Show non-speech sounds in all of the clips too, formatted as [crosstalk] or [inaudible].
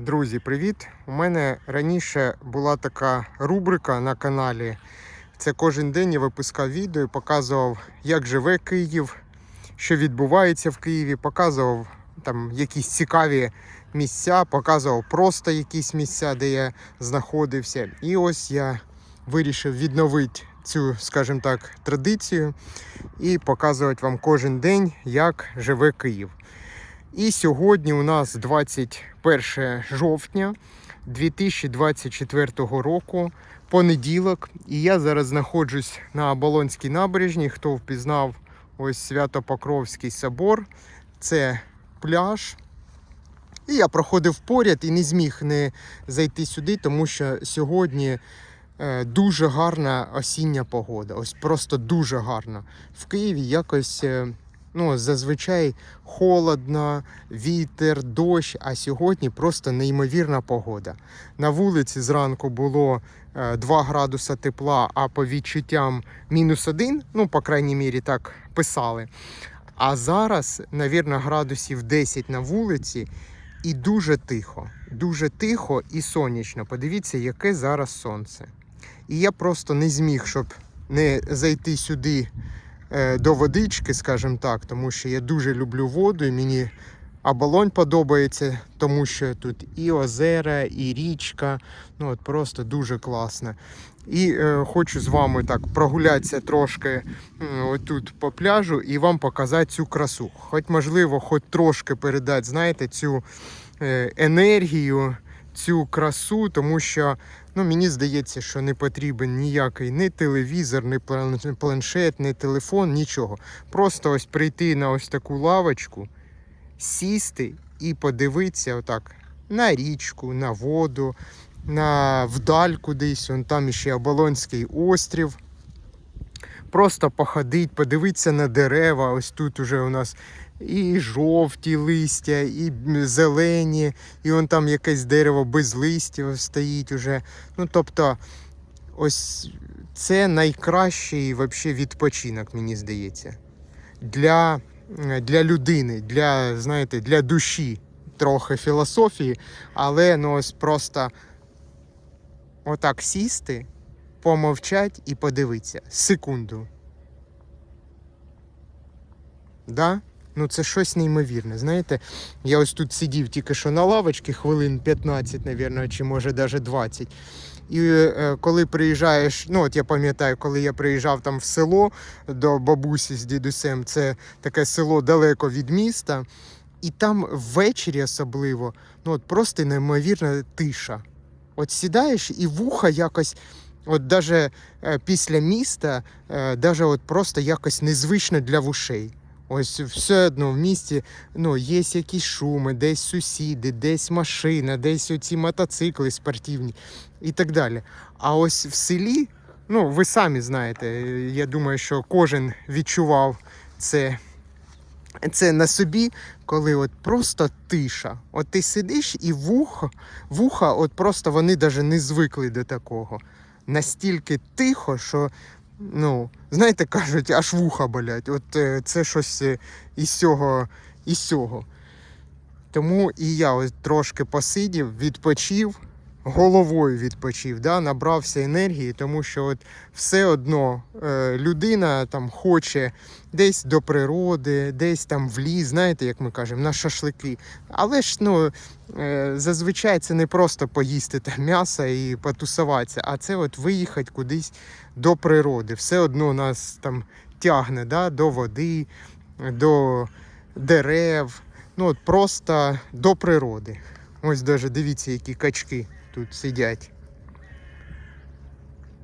Друзі, привіт! У мене раніше була така рубрика на каналі. Це кожен день я випускав відео і показував, як живе Київ, що відбувається в Києві, показував там якісь цікаві місця, показував просто якісь місця, де я знаходився. І ось я вирішив відновити цю, скажімо так, традицію і показувати вам кожен день, як живе Київ. І сьогодні у нас 21 жовтня 2024 року, понеділок. І я зараз знаходжусь на Оболонській набережні. Хто впізнав ось Свято-Покровський собор, це пляж. І я проходив поряд і не зміг не зайти сюди, тому що сьогодні е, дуже гарна осіння погода. Ось просто дуже гарна. В Києві якось. Е, Ну, зазвичай холодно, вітер, дощ, а сьогодні просто неймовірна погода. На вулиці зранку було е, 2 градуса тепла, а по відчуттям мінус 1, ну, по крайній мірі, так писали. А зараз, навірно, градусів 10 на вулиці, і дуже тихо. Дуже тихо і сонячно. Подивіться, яке зараз сонце. І я просто не зміг, щоб не зайти сюди е, до водички, скажімо так, тому що я дуже люблю воду, і мені оболонь подобається, тому що тут і озера, і річка. Ну от просто дуже класно. І е, хочу з вами так прогулятися трошки отут по пляжу і вам показати цю красу. Хоч можливо, хоч трошки передати, знаєте, цю е, енергію, цю красу, тому що Ну, мені здається, що не потрібен ніякий ні телевізор, ні планшет, ні телефон, нічого. Просто ось прийти на ось таку лавочку, сісти і подивитися отак на річку, на воду, на вдаль кудись, он там ще Оболонський острів. Просто походить, подивитися на дерева. Ось тут уже у нас і жовті листя, і зелені, і он там якесь дерево без листів стоїть уже. Ну, тобто, ось це найкращий вообще відпочинок, мені здається. Для, для людини, для, знаєте, для душі. Трохи філософії, але ну ось просто отак сісти, помовчать і подивитися. Секунду. Да? Ну це щось неймовірне. Знаєте, я ось тут сидів тільки що на лавочці, хвилин 15, навірно, чи може навіть 20. І е, коли приїжджаєш, ну от я пам'ятаю, коли я приїжджав там в село до бабусі з дідусем, це таке село далеко від міста, і там ввечері особливо, ну от просто неймовірна тиша. От сідаєш і вуха якось, от даже е, після міста, е, даже от просто якось незвично для вушей. Ось все одно в місті ну, є якісь шуми, десь сусіди, десь машина, десь оці мотоцикли спортивні і так далі. А ось в селі, ну ви самі знаєте, я думаю, що кожен відчував це, це на собі, коли от просто тиша. От ти сидиш і вуха, вуха, от просто вони навіть не звикли до такого. Настільки тихо, що ну, знаєте, кажуть, аж вуха болять. От е, це щось е, із цього, із цього. Тому і я ось трошки посидів, відпочив, головою відпочив, да, набрався енергії, тому що от все одно е, людина там хоче десь до природи, десь там в ліс, знаєте, як ми кажемо, на шашлики. Але ж ну, е, зазвичай це не просто поїсти там м'ясо і потусуватися, а це от виїхати кудись до природи. Все одно нас там тягне да, до води, до дерев, ну от просто до природи. Ось даже дивіться, які качки тут сидять.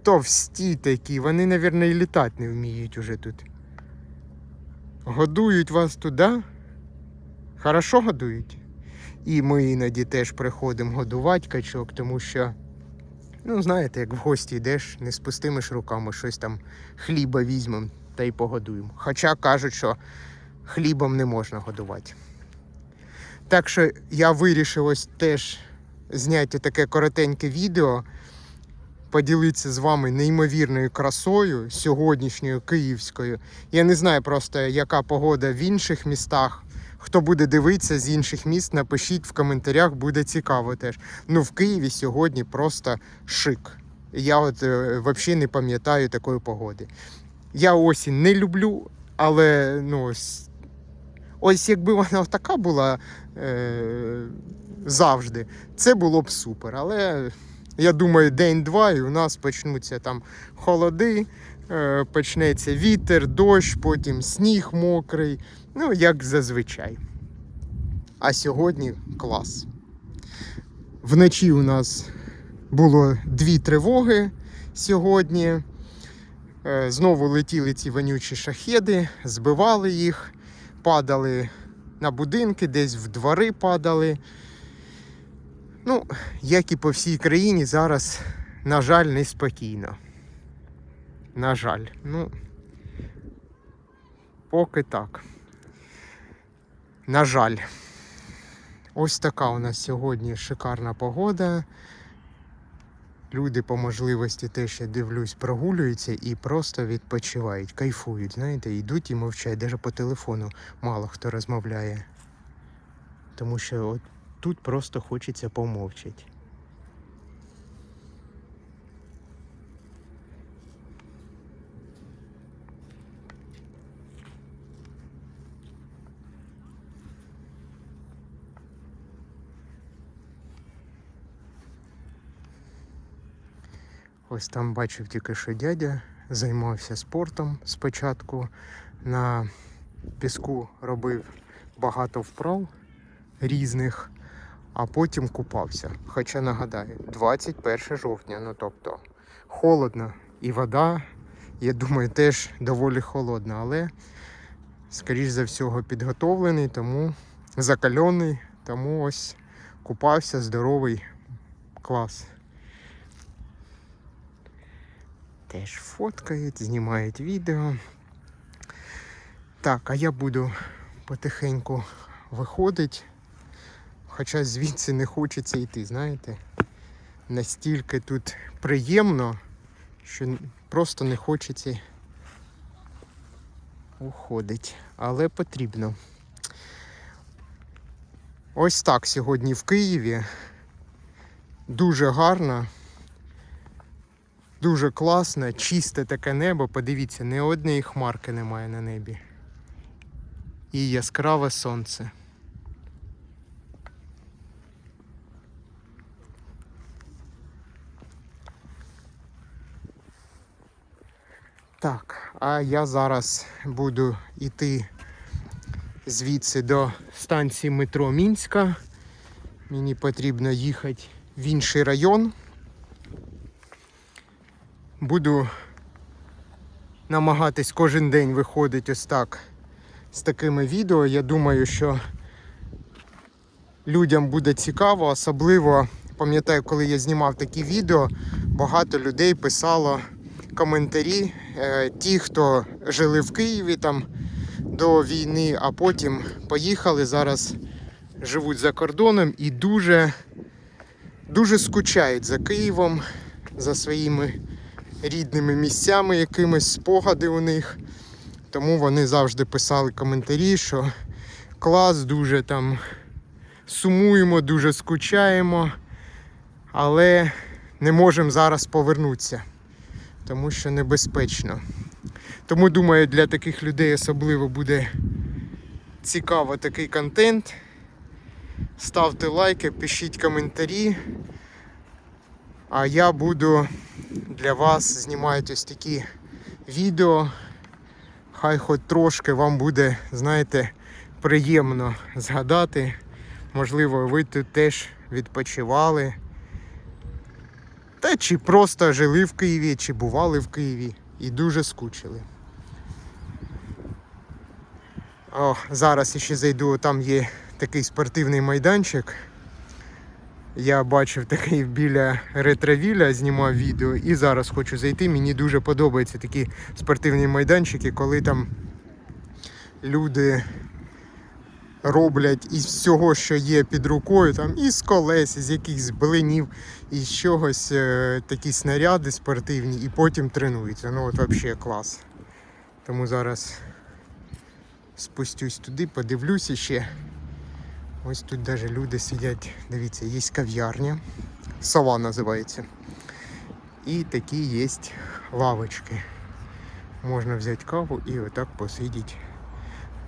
Товсті такі, вони, мабуть, і літати не вміють уже тут. Годують вас туди. Хорошо годують. І ми іноді теж приходимо годувати качок, тому що, ну, знаєте, як в гості йдеш, не з руками щось там хліба візьмемо та й погодуємо. Хоча кажуть, що хлібом не можна годувати. Так що я вирішив ось теж зняти таке коротеньке відео, поділитися з вами неймовірною красою сьогоднішньою київською. Я не знаю просто, яка погода в інших містах. Хто буде дивитися з інших міст, напишіть в коментарях, буде цікаво теж. Ну, в Києві сьогодні просто шик. Я от е, взагалі не пам'ятаю такої погоди. Я осінь не люблю, але ну, ось, ось якби вона така була е, завжди, це було б супер. Але я думаю, день-два, і у нас почнуться там холоди, е, почнеться вітер, дощ, потім сніг мокрий. Ну, як зазвичай. А сьогодні клас. Вночі у нас було дві тривоги сьогодні. Е, Знову летіли ці вонючі шахеди, збивали їх, падали на будинки, десь в двори падали. Ну, як і по всій країні, зараз, на жаль, неспокійно. На жаль, ну, поки так. На жаль. Ось така у нас сьогодні шикарна погода. Люди по можливості теж я дивлюсь, прогулюються і просто відпочивають, кайфують, знаєте, йдуть і мовчать. Навіть по телефону мало хто розмовляє. Тому що от тут просто хочеться помовчати. Ось там бачив тільки, що дядя займався спортом спочатку. На піску робив багато вправ різних, а потім купався. Хоча нагадаю, 21 жовтня, ну тобто холодно і вода, я думаю, теж доволі холодна, але, скоріш за всього, підготовлений, тому закальоний, тому ось купався здоровий клас. Теж фоткають, знімають відео. Так, а я буду потихеньку виходити. Хоча звідси не хочеться йти, знаєте. Настільки тут приємно, що просто не хочеться уходити. Але потрібно. Ось так сьогодні в Києві. Дуже гарно. Дуже класно, чисте таке небо. Подивіться, ні однієї хмарки немає на небі. І яскраве сонце. Так, а я зараз буду йти звідси до станції метро Мінська. Мені потрібно їхати в інший район. Буду намагатись кожен день виходити ось так з такими відео. Я думаю, що людям буде цікаво, особливо пам'ятаю, коли я знімав такі відео, багато людей писало коментарі. Е, ті, хто жили в Києві там до війни, а потім поїхали, зараз живуть за кордоном і дуже, дуже скучають за Києвом, за своїми рідними місцями, якимись спогади у них. Тому вони завжди писали коментарі, що клас, дуже там сумуємо, дуже скучаємо, але не можемо зараз повернутися, тому що небезпечно. Тому думаю, для таких людей особливо буде цікаво такий контент. Ставте лайки, пишіть коментарі. А я буду для вас знімати ось такі відео. Хай хоч трошки вам буде, знаєте, приємно згадати. Можливо, ви тут теж відпочивали. Та чи просто жили в Києві, чи бували в Києві і дуже скучили. О, зараз ще зайду, там є такий спортивний майданчик. Я бачив такий біля ретровіля, знімав відео і зараз хочу зайти. Мені дуже подобаються такі спортивні майданчики, коли там люди роблять із всього, що є під рукою, там із колес, із якихось блинів, із чогось е, такі снаряди спортивні, і потім тренуються. Ну от взагалі клас. Тому зараз спустюсь туди, подивлюся ще. Ось тут навіть люди сидять. Дивіться, є кав'ярня. Сова називається. І такі є лавочки. Можна взяти каву і отак посидіти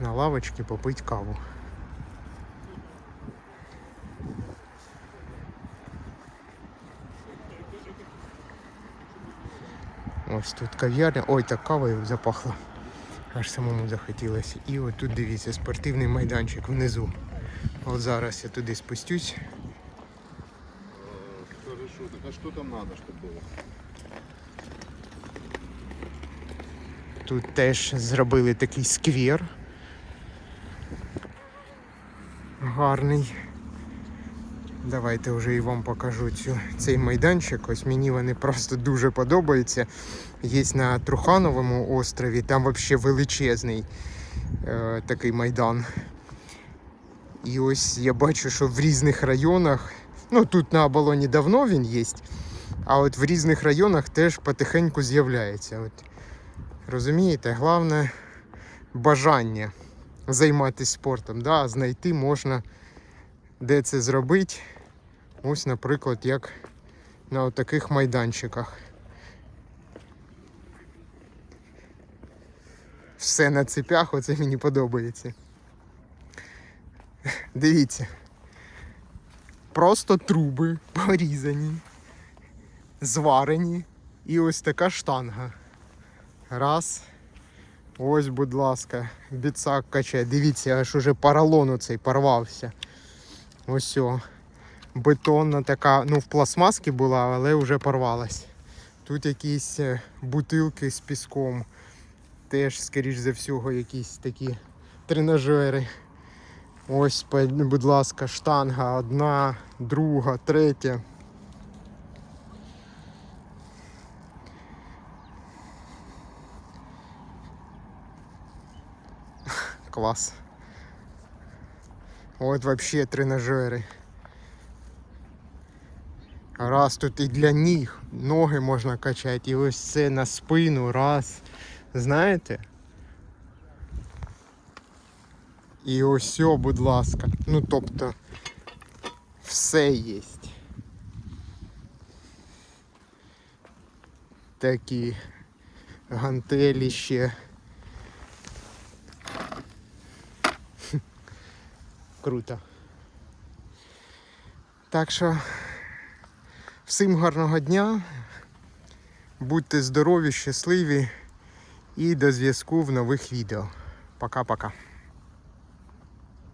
на лавочці, попити каву. Ось тут кав'ярня. Ой, так кавою запахло. Аж самому захотілося. І от тут дивіться, спортивний майданчик внизу. От зараз я туди спустюсь. Так а что там надо, чтобы было? Тут теж зробили такий сквер. Гарний. Давайте вже і вам покажу цю, цей майданчик. Ось мені вони просто дуже подобаються. Є на Трухановому острові, там взагалі величезний е, такий майдан. І ось я бачу, що в різних районах, ну тут на Оболоні давно він є, а от в різних районах теж потихеньку з'являється. От Розумієте, головне бажання займатися спортом. Да? Знайти можна, де це зробити. Ось, наприклад, як на таких майданчиках. Все на цепях, оце мені подобається. Дивіться. Просто труби порізані, зварені і ось така штанга. Раз. Ось, будь ласка, біцак качає. Дивіться, аж уже поролон цей порвався. Ось. Бетонна така, ну в пластмаски була, але вже порвалась. Тут якісь е, бутилки з піском. Теж, скоріш за всього, якісь такі тренажери. Ось, будь ласка, штанга одна, друга, третя. [laughs] Клас. От вообще тренажери. Раз тут і для ніг, ноги можна качати, і ось це на спину, раз. Знаєте? І ось, будь ласка. Ну тобто все є. Такі гантелі ще. Круто. Так що всім гарного дня. Будьте здорові, щасливі і до зв'язку в нових відео. Пока-пока.